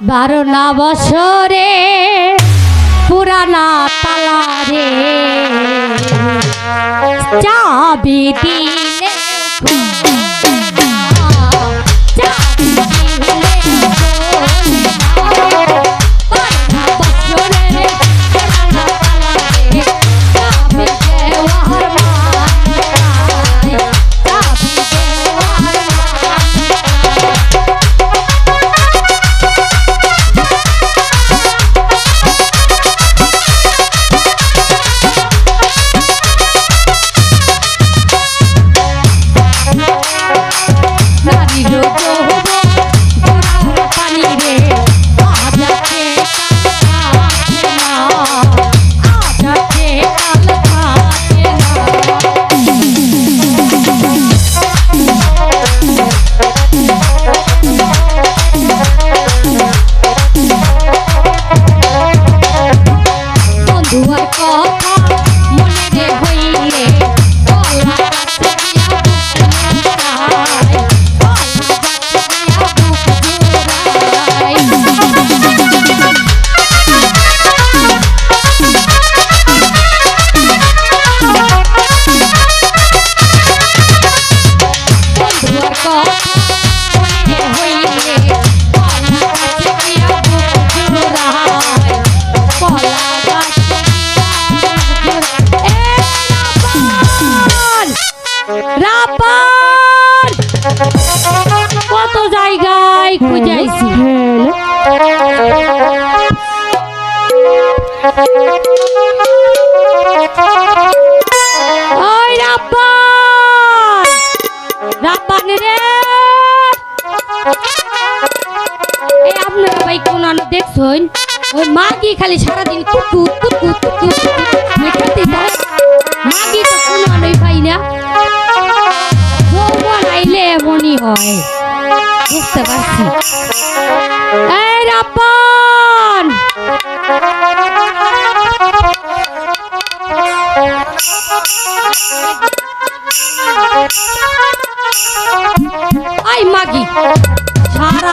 বারো না বছরে পুরানা তালারে চাবি দিলে রাপান কত জায়গায় খুঁজাইছি ওই ভাই ওই মাগি খালি সারাদিন কুতু মেটাতে যায় এমনই হয়। বুঝতে পারছি। আই মাগি!